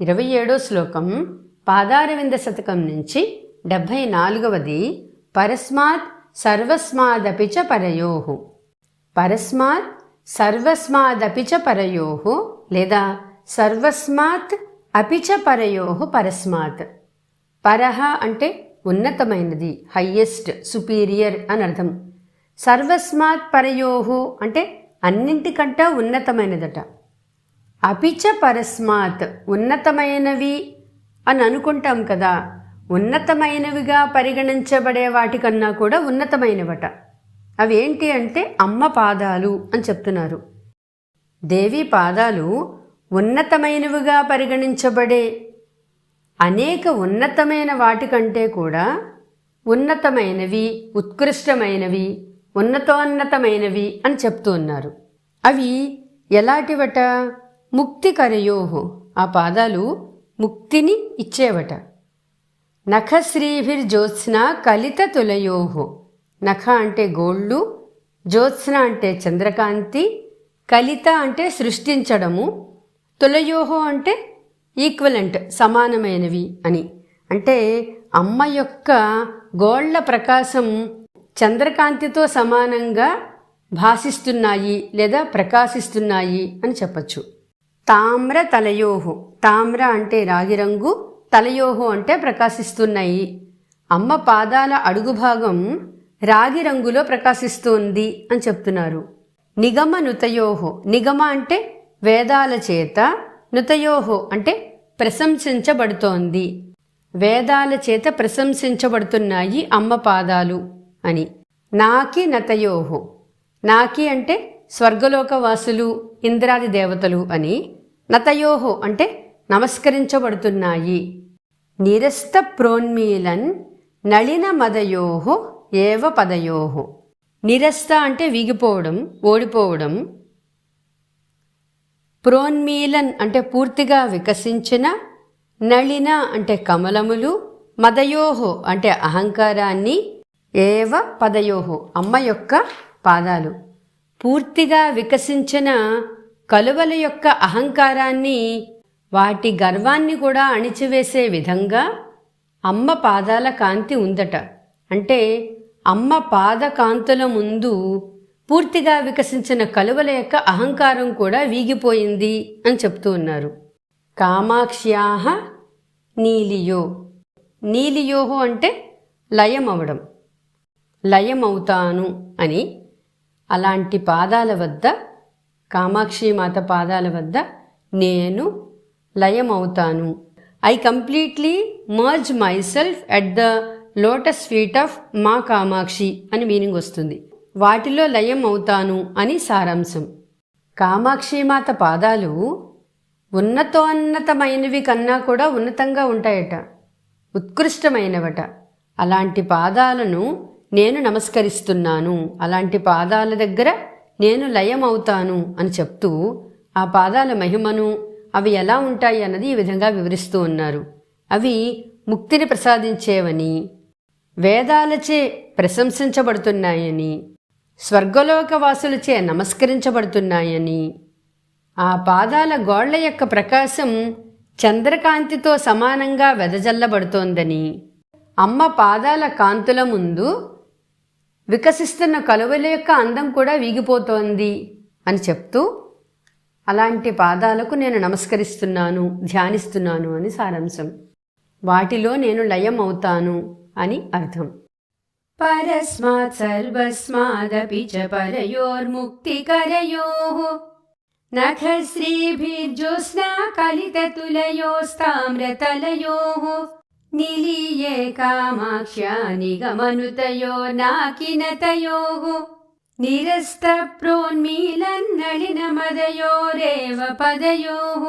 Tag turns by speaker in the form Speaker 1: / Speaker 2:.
Speaker 1: ఇరవై ఏడో శ్లోకం పాదారవింద శతకం నుంచి డెబ్భై నాలుగవది పరస్మాత్ సర్వస్మాదపి చ పరయోహు పరస్మాత్ సర్వస్మాదపి చ పరయోహు లేదా సర్వస్మాత్ అపిచ చ పరయోహు పరస్మాత్. పరహ అంటే ఉన్నతమైనది హయ్యెస్ట్ సుపీరియర్ అని అర్థం. సర్వస్మాత్ పరయోహు అంటే అన్నింటికంటే ఉన్నతమైనదట. అపిచ పరస్మాత్ ఉన్నతమైనవి అని అనుకుంటాం కదా. ఉన్నతమైనవిగా పరిగణించబడే వాటికన్నా కూడా ఉన్నతమైనవట. అవేంటి అంటే అమ్మ పాదాలు అని చెప్తున్నారు. దేవి పాదాలు ఉన్నతమైనవిగా పరిగణించబడే అనేక ఉన్నతమైన వాటికంటే కూడా ఉన్నతమైనవి ఉత్కృష్టమైనవి ఉన్నతోన్నతమైనవి అని చెప్తూ ఉన్నారు. అవి ఎలాంటివట? ముక్తికరయోహో ఆ పాదాలు ముక్తిని ఇచ్చేవట. నఖశ్రీభిర్జ్యోత్స్న కలిత తులయోహో నఖ అంటే గోళ్ళు జ్యోత్స్న అంటే చంద్రకాంతి కలిత అంటే సృష్టించడము తులయోహో అంటే ఈక్వలెంట్ సమానమైనవి అని. అంటే అమ్మ యొక్క గోళ్ళ ప్రకాశం చంద్రకాంతితో సమానంగా భాసిస్తున్నాయి లేదా ప్రకాశిస్తున్నాయి అని చెప్పచ్చు. తామ్ర తలయోహు తామ్ర అంటే రాగి రంగు తలయోహు అంటే ప్రకాశిస్తున్నాయి. అమ్మ పాదాల అడుగు భాగం రాగి రంగులో ప్రకాశిస్తోంది అని చెప్తున్నారు. నిగమ నుతయోహో. నిగమ అంటే వేదాల చేత నుతయోహో అంటే ప్రశంసించబడుతోంది. వేదాల చేత ప్రశంసించబడుతున్నాయి అమ్మ పాదాలు అని. నాకి నతయోహో. నాకి అంటే స్వర్గలోక వాసులు ఇంద్రాది దేవతలు అని. నతయోహో అంటే నమస్కరించబడుతున్నాయి. నిరస్త ప్రోన్మీలన్ నళిన మదయోహో ఏవ పదయోహో. నిరస్త అంటే వీగిపోవడం ఓడిపోవడం. ప్రోన్మీలన్ అంటే పూర్తిగా వికసించిన నళిన అంటే కమలములు మదయోహో అంటే అహంకారాన్ని ఏవ పదయోహో అమ్మ యొక్క పాదాలు. పూర్తిగా వికసించిన కలువల యొక్క అహంకారాన్ని వాటి గర్వాన్ని కూడా అణిచివేసే విధంగా అమ్మ పాదాల కాంతి ఉందట. అంటే అమ్మ పాద కాంతుల ముందు పూర్తిగా వికసించిన కలువల యొక్క అహంకారం కూడా వీగిపోయింది అని చెప్తూ ఉన్నారు. కామాక్ష్యాహ నీలియో. నీలియోహో అంటే లయం అవడం లయం అవుతాను అని అలాంటి పాదాల వద్ద కామాక్షి మాత పాదాల వద్ద నేను లయమవుతాను. I completely merge myself at the lotus feet of Ma Kamakshi అని మీనింగ్ వస్తుంది. వాటిలో లయం అవుతాను అని సారాంశం. కామాక్షిమాత పాదాలు ఉన్నతోన్నతమైనవి కన్నా కూడా ఉన్నతంగా ఉంటాయట. ఉత్కృష్టమైనవట. అలాంటి పాదాలను నేను నమస్కరిస్తున్నాను. అలాంటి పాదాల దగ్గర నేను లయమవుతాను అని చెప్తూ ఆ పాదాల మహిమను అవి ఎలా ఉంటాయి అన్నది ఈ విధంగా వివరిస్తూ ఉన్నారు. అవి ముక్తిని ప్రసాదించేవని వేదాలచే ప్రశంసించబడుతున్నాయని స్వర్గలోకవాసులచే నమస్కరించబడుతున్నాయని ఆ పాదాల గోళ్ళ యొక్క ప్రకాశం చంద్రకాంతితో సమానంగా వెదజల్లబడుతోందని అమ్మ పాదాల కాంతుల ముందు వికసిస్తున్న కలువల యొక్క అందం కూడా వీగిపోతోంది అని చెప్తూ అలాంటి పాదాలకు నేను నమస్కరిస్తున్నాను ధ్యానిస్తున్నాను అని సారాంశం. వాటిలో నేను లయం అవుతాను అని అర్థం. పరస్మాత్ సర్వస్మాదపి చ పరయోర్ముక్తికరయోః నఖశ్రీభిర్జ్యోత్స్నా కలితతులయోస్తామ్రతలయోः ನಿಲೀಯೆ ಕಾಮಾಕ್ಷ್ಯ ನಿಗಮನುತಯೋ ನಾಕಿನತಯೋಃ ನಿರಸ್ತ ಪ್ರೋನ್ಮೀಲನ್ನಳಿನ ಮದಯೋರೇವ ಪದಯೋಃ